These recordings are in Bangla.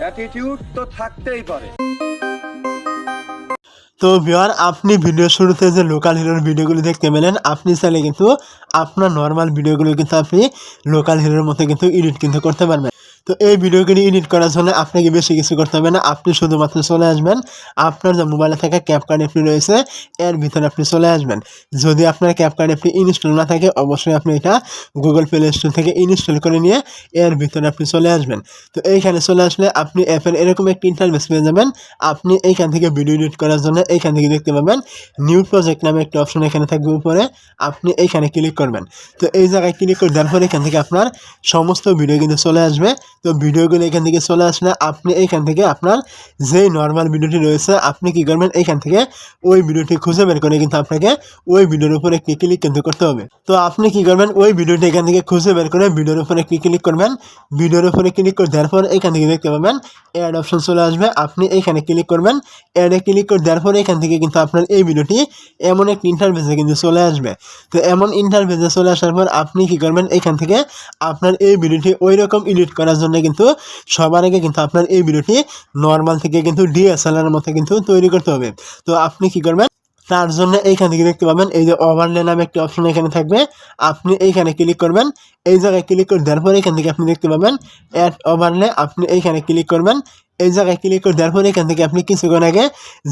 অ্যাটিটিউড তো থাকতেই পারে। তো ভিওয়ার আপনি ভিডিও শুরুতে যে লোকাল হিরোর ভিডিওগুলো দেখতে পেলেন, আপনি চাইলে কিন্তু আপনার নর্মাল ভিডিওগুলো কিন্তু আপনি লোকাল হিরোর মতো কিন্তু এডিট কিন্তু করতে পারবেন। তো এই ভিডিওগুলি এডিট করার জন্য আপনাকে বেশি কিছু করতে হবে না। আপনি শুধুমাত্র চলে আসবেন। আপনার যে মোবাইলে থাকা ক্যাপকার্ড অ্যাপটি রয়েছে, এর ভিতরে আপনি চলে আসবেন। যদি আপনার ক্যাপকার্ড অ্যাপটি ইনস্টল না থাকে, অবশ্যই আপনি এটা গুগল প্লে স্টোর থেকে ইনস্টল করে নিয়ে এর ভিতরে আপনি চলে আসবেন। তো এইখানে চলে আসলে আপনি অ্যাপের এরকম একটি ইন্টারভেস পেয়ে যাবেন। আপনি এইখান থেকে ভিডিও এডিট করার জন্য এইখান থেকে দেখতে পাবেন নিউ প্রজেক্ট নামে একটা অপশন এখানে থাকবে উপরে। আপনি এইখানে ক্লিক করবেন। তো এই জায়গায় ক্লিক করে দেওয়ার পরে এখান থেকে আপনার সমস্ত ভিডিও কিন্তু চলে আসবে। তো ভিডিওগুলো এখান থেকে চলে আসলে আপনি এইখান থেকে আপনার যেই নর্মাল ভিডিওটি রয়েছে, আপনি কি করবেন? এইখান থেকে ওই ভিডিওটি খুঁজে বের করে কিন্তু আপনাকে ওই ভিডিওর উপরে একটি ক্লিক কিন্তু করতে হবে। তো আপনি কি করবেন? ওই ভিডিওটি এখান থেকে খুঁজে বের করে ভিডিওর উপরে একটি ক্লিক করবেন? ভিডিওর উপরে ক্লিক করে দেওয়ার পর এখান থেকে দেখতে পাবেন অ্যাড অপশন চলে আসবে। আপনি এইখানে ক্লিক করবেন অ্যাডে ক্লিক করে দেওয়ার পর এখান থেকে কিন্তু আপনার এই ভিডিওটি এমন একটি ইন্টারভেসে কিন্তু চলে আসবে। তো এমন ইন্টারভেসে চলে আসার পর আপনি কি করবেন? এখান থেকে আপনার এই ভিডিওটি ওই রকম এডিট করার জন্য কিন্তু সবার আগে কিন্তু আপনার এই ভিডিওটি নর্মাল থেকে কিন্তু ডিএসএলআর মতো কিন্তু তৈরি করতে হবে। তো আপনি কি করবেন? তার জন্য এইখান থেকে দেখতে পাবেন, এই যে ওভারলে নামে একটি অপশন এখানে থাকবে। আপনি এইখানে ক্লিক করবেন, এই জায়গায় ক্লিক করে দেওয়ার পরে এখান থেকে আপনি দেখতে পাবেন অ্যাড ওভারলে আপনি এইখানে ক্লিক করবেন এই জায়গায় ক্লিক করে দেওয়ার পরে এখান থেকে আপনি কিছুক্ষণ আগে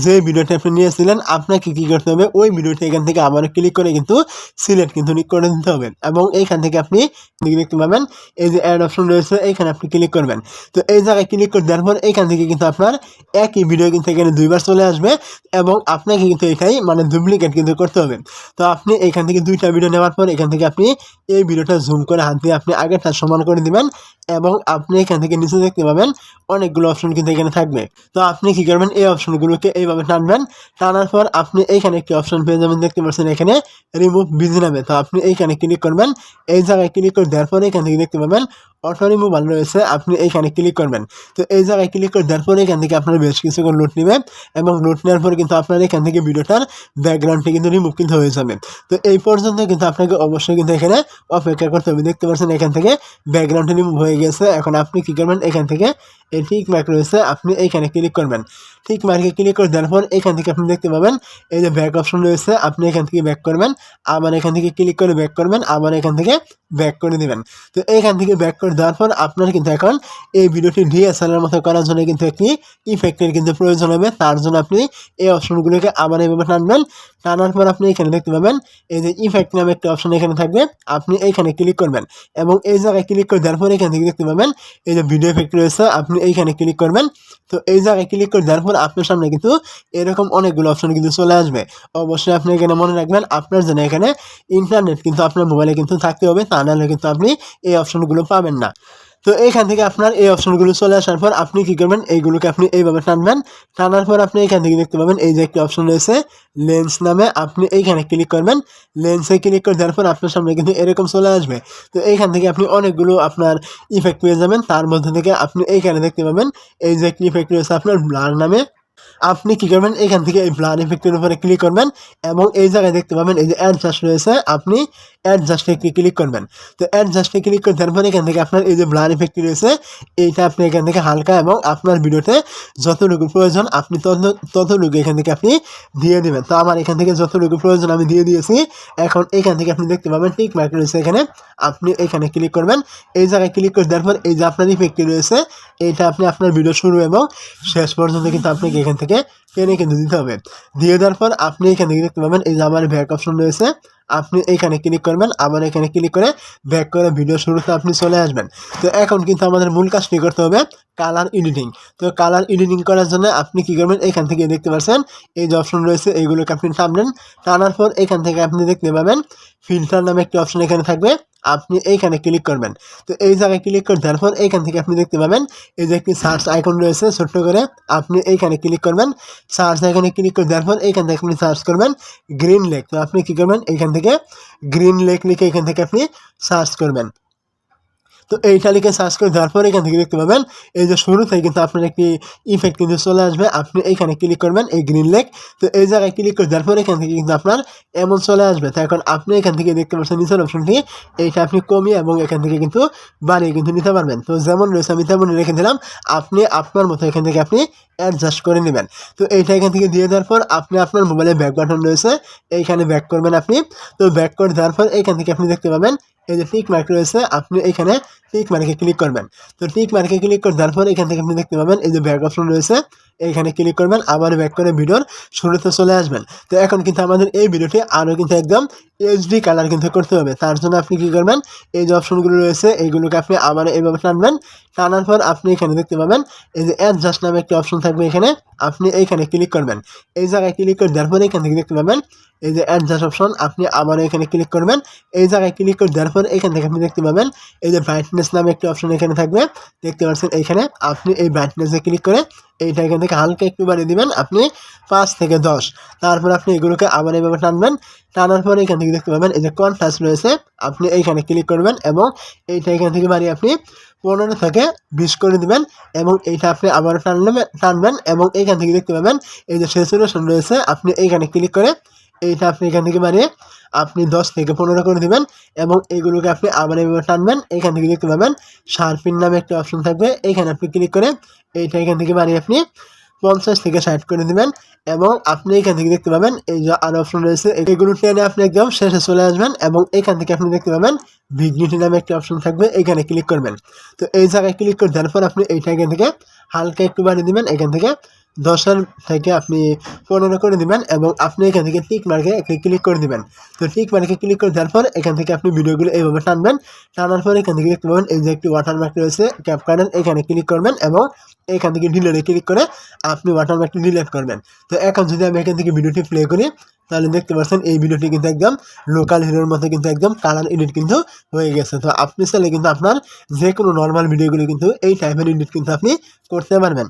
যে ভিডিওটা আপনি নিয়েছিলেন, আপনাকে কী করতে হবে? ওই ভিডিওটা এখান থেকে আবার ক্লিক করে কিন্তু সিলেক্ট কিন্তু করে দিতে হবে। এবং এইখান থেকে আপনি দেখতে পাবেন, এই যে অ্যাড অপশন রয়েছে এইখানে আপনি ক্লিক করবেন। তো এই জায়গায় ক্লিক করে দেওয়ার পর এইখান থেকে কিন্তু আপনার একই ভিডিও কিন্তু এখানে দুইবার চলে আসবে এবং আপনাকে কিন্তু এটাই মানে ডুপ্লিকেট কিন্তু করতে হবে। তো আপনি এখান থেকে দুইটা ভিডিও নেওয়ার পর এখান থেকে আপনি এই ভিডিওটা জুম করে হাত দিয়ে আপনি আগেরটা সমান করে দিবেন এবং আপনি এখান থেকে নিচে দেখতে পাবেন, অনেকগুলো অপশন কিন্তু এখানে থাকবে। তো আপনি কি করবেন? এই অপশনগুলোকে এইভাবে টানবেন। টানার পর আপনি এইখানে একটি অপশন পেয়ে যাবেন। দেখতে পাচ্ছেন এখানে রিমুভ বিজি নামে তো আপনি এইখানে ক্লিক করবেন। এই জায়গায় ক্লিক করে দেওয়ার পরে এখান থেকে দেখতে পাবেন অটো রিমুভাল রয়েছে আপনি এইখানে ক্লিক করবেন। তো এই জায়গায় ক্লিক করে দেওয়ার পরে এখান থেকে আপনার বেশ কিছুক্ষণ লোট নেবেন এবং লোট নেওয়ার পরে কিন্তু আপনার এখান থেকে ভিডিওটার ব্যাকগ্রাউন্ডটি কিন্তু রিমুভ কিন্তু হয়ে যাবে। তো এই পর্যন্ত কিন্তু আপনাকে অবশ্যই কিন্তু এখানে অপেক্ষা করতে হবে। দেখতে পাচ্ছেন এখান থেকে ব্যাকগ্রাউন্ডটি রিমুভ হয়ে গেছে। এখন আপনি কী করবেন? এখান থেকে এই ঠিক রয়েছে আপনি এইখানে ক্লিক করবেন। ঠিক মার্কে ক্লিক করে দেওয়ার পর এখান থেকে আপনি দেখতে পাবেন, এই যে ব্যাক অপশন রয়েছে, আপনি এখান থেকে ব্যাক করবেন, আবার এখান থেকে ক্লিক করে ব্যাক করবেন, আবার এখান থেকে ব্যাক করে দেবেন। তো এখান থেকে ব্যাক করে দেওয়ার পর আপনার কিন্তু এখন এই ভিডিওটি ডিএসএলের মতো করার জন্য কিন্তু একটি ইফেক্টের কিন্তু প্রয়োজন হবে। তার জন্য আপনি এই অপশনগুলোকে আবার এইভাবে টানবেন। টানার পর আপনি এখানে দেখতে পাবেন, এই যে ইফেক্ট নামে একটা অপশন এখানে থাকবে, আপনি এইখানে ক্লিক করবেন এবং এই জায়গায় ক্লিক করে দেওয়ার পর এখান থেকে দেখতে পাবেন, এই যে ভিডিও ইফেক্ট রয়েছে, আপনি এইখানে ক্লিক করবেন। তো এই জায়গায় ক্লিক করে দেওয়ার পর আপনার সামনে কিন্তু এরকম অনেকগুলো অপশন কিন্তু চলে আসবে। অবশ্যই আপনি এখানে মনে রাখবেন, আপনার জন্য এখানে ইন্টারনেট কিন্তু আপনার মোবাইলে কিন্তু থাকতে হবে, তা নাহলে কিন্তু আপনি এই অপশনগুলো পাবেন না। তো এইখান থেকে আপনার এই অপশনগুলো চলে আসার পর আপনি কী করবেন? এইগুলোকে আপনি এইভাবে টানবেন। টানার পর আপনি এখান থেকে দেখতে পাবেন এই যে একটি অপশন রয়েছে, লেন্স নামে। আপনি এইখানে ক্লিক করবেন। লেন্সে ক্লিক করে দেওয়ার পর আপনার সামনে কিন্তু এরকম চলে আসবে। তো এইখান থেকে আপনি অনেকগুলো আপনার ইফেক্ট পেয়ে যাবেন। তার মধ্যে থেকে আপনি এইখানে দেখতে পাবেন, এই যে একটি ইফেক্ট রয়েছে আপনার ব্লার নামে। আপনি কী করবেন? এখান থেকে এই ব্লার ইফেক্টের উপরে ক্লিক করবেন এবং এই জায়গায় দেখতে পাবেন এই যে অ্যাডজাস্ট রয়েছে। আপনি অ্যাডজাস্টে ক্লিক করবেন। তো অ্যাড অ্যাডজাস্টে ক্লিক করে দেওয়ার এখান থেকে আপনার এই যে ব্লার ইফেক্টটি রয়েছে, এইটা আপনি এখান থেকে হালকা এবং আপনার ভিডিওতে যতটুকু প্রয়োজন আপনি তত, ততটুকু এখান থেকে আপনি দিয়ে দেবেন। তো আমার এখান থেকে যতটুকু প্রয়োজন আমি দিয়ে দিয়েছি। এখন এখান থেকে আপনি দেখতে পাবেন টিক মার্ক রয়েছে এখানে। আপনি এখানে ক্লিক করবেন। এই জায়গায় ক্লিক করে দেওয়ার পর এই যে আপনার ইফেক্টটি রয়েছে, এইটা আপনি আপনার ভিডিও শুরু এবং শেষ পর্যন্ত কিন্তু আপনাকে এখান থেকে টেনে কিন্তু দিতে হবে? দিয়ে দেওয়ার পর আপনি এখান দেখতে পাবেন এই যে আমার ব্যাক অপশন রয়েছে, আপনি এইখানে ক্লিক করবেন, আবার এখানে ক্লিক করে ব্যাক করে ভিডিও শুরুতে আপনি চলে আসবেন। তো এখন কিন্তু আমাদের মূল কাজটি করতে হবে কালার এডিটিং তো কালার এডিটিং করার জন্য আপনি কী করবেন, এখান থেকে দেখতে পাচ্ছেন, এই যে অপশন রয়েছে এইগুলোকে আপনি টানবেন, টানার পর এখান থেকে আপনি দেখতে পাবেন ফিল্টার নামে একটি অপশন এখানে থাকবে আপনি এইখানে ক্লিক করবেন। তো এই জায়গায় ক্লিক করে দেওয়ার পর এইখান থেকে আপনি দেখতে পাবেন, এই যে একটি সার্চ আইকন রয়েছে ছোট্ট করে, আপনি এইখানে ক্লিক করবেন। সার্চ আইকনে ক্লিক করে দেওয়ার পর এইখান থেকে আপনি সার্চ করবেন গ্রিন লেক তো আপনি কী করবেন? এইখান থেকে গ্রিন লেক লিখে এখান থেকে আপনি সার্চ করবেন। তো এইটা লিখে সার্চ করে দেওয়ার পর এখান থেকে দেখতে পাবেন, এই যে শুরুতেই কিন্তু আপনার একটি ইফেক্ট কিন্তু চলে আসবে। আপনি এইখানে ক্লিক করবেন, এই গ্রিন লেক তো এই জায়গায় ক্লিক করে দেওয়ার পর এখান থেকে কিন্তু আপনার এমন চলে আসবে। তো এখন আপনি এখান থেকে দেখতে পাচ্ছেন নিচের অপশনটি এইটা আপনি কমিয়ে এবং এখান থেকে কিন্তু বাড়িয়ে কিন্তু নিতে পারবেন। তো যেমন রয়েছে আমি তেমন রেখে দিলাম, আপনি আপনার মতো এখান থেকে আপনি অ্যাডজাস্ট করে নেবেন। তো এইটা এখান থেকে দিয়ে দেওয়ার পর আপনি আপনার মোবাইলে ব্যাক বাটন রয়েছে, এইখানে ব্যাক করবেন আপনি। তো ব্যাক করে দেওয়ার পর এইখান থেকে আপনি দেখতে পাবেন এই যে টিক মার্ক রয়েছে, আপনি এখানে টিক মার্কে ক্লিক করবেন। তো টিক মার্কে ক্লিক করে দেওয়ার পর এখান থেকে আপনি দেখতে পাবেন, এই যে ব্যাক অপশন রয়েছে এইখানে ক্লিক করবেন, আবার ব্যাক করে ভিডিওর শুরুতে চলে আসবেন। তো এখন কিন্তু আমাদের এই ভিডিওটি আরও কিন্তু একদম এইচডি কালার কিন্তু করতে হবে। তার জন্য আপনি কি করবেন, এই যে অপশনগুলো রয়েছে এইগুলোকে আপনি আবার এইভাবে টানবেন। টানার পর আপনি এখানে দেখতে পাবেন, এই যে অ্যাডজাস্ট নামে একটি অপশন থাকবে এখানে, আপনি এইখানে ক্লিক করবেন। এই জায়গায় ক্লিক করে দেওয়ার পরে এখান থেকে দেখতে পাবেন, এই যে অ্যাডজাস্ট অপশন আপনি আবার এখানে ক্লিক করবেন। এই জায়গায় ক্লিক করে দেওয়ার পর এখান থেকে আপনি দেখতে পাবেন এই যে ব্রাইটনেস নামে একটি অপশন এখানে থাকবে। দেখতে পাচ্ছেন এইখানে আপনি এই ব্রাইটনেসে ক্লিক করে এইটা এখান থেকে হালকা একটু বাড়িয়ে দেবেন আপনি পাঁচ থেকে দশ। তারপর আপনি এগুলোকে আবার এইভাবে টানবেন। টানার পরে এখান থেকে দেখতে পাবেন এই যে কনট্রাস্ট রয়েছে, আপনি এইখানে ক্লিক করবেন এবং এইটা এখান থেকে বাড়িয়ে আপনি পনেরো থেকে বিশ করে দেবেন এবং এইটা আপনি আবার টানবেন টানবেন এবং এইখান থেকে দেখতে পাবেন এই যে সেচুরেশন রয়েছে, আপনি এইখানে ক্লিক করে এইটা আপনি এখান থেকে বাড়িয়ে আপনি দশ থেকে পনেরো করে দিবেন এবং এইগুলোকে আপনি আবার এইভাবে টানবেন। এখান থেকে দেখতে পাবেন শার্পিন নামে একটা অপশন থাকবে। এইখানে আপনি ক্লিক করে এইটা এখান থেকে বাড়িয়ে আপনি পঞ্চাশ থেকে ষাট করে দিবেন এবং আপনি এখান থেকে দেখতে পাবেন এই যে আরও অপশন রয়েছে। এগুলো টেনে আপনি একদম শেষে চলে আসবেন এবং এখান থেকে আপনি দেখতে পাবেন ভিগনিটি নামে একটা অপশন থাকবে। এখানে ক্লিক করবেন। তো এই জায়গায় ক্লিক করে দেওয়ার পর আপনি এইটা এখান থেকে হালকা একটু বানিয়ে দিবেন। এখান থেকে দশের থেকে আপনি পনেরো করে দিবেন এবং আপনি এখান থেকে টিক মার্কে ক্লিক করে দিবেন। তো টিক মার্কে ক্লিক করে দেওয়ার পর এখান থেকে আপনি ভিডিওগুলো এইভাবে টানবেন। টানার পর এখান থেকে দেখতে পাবেন এই যে একটি ওয়াটারমার্ক রয়েছে ক্যাপকার্ডের এখানে ক্লিক করবেন এবং এখান থেকে ডিলেটে ক্লিক করে আপনি ওয়াটারমার্কটি ডিলেট করবেন। তো এখন যদি আমি এখান থেকে ভিডিওটি প্লে করি, তাহলে দেখতে পাচ্ছেন এই ভিডিওটি কিন্তু একদম লোকাল হিরোর মতো কিন্তু একদম কালার এডিট কিন্তু হয়ে গেছে। তো আপনি চাইলে কিন্তু আপনার যে কোনো নর্মাল ভিডিওগুলো কিন্তু এই টাইপের এডিট কিন্তু আপনি করতে পারবেন।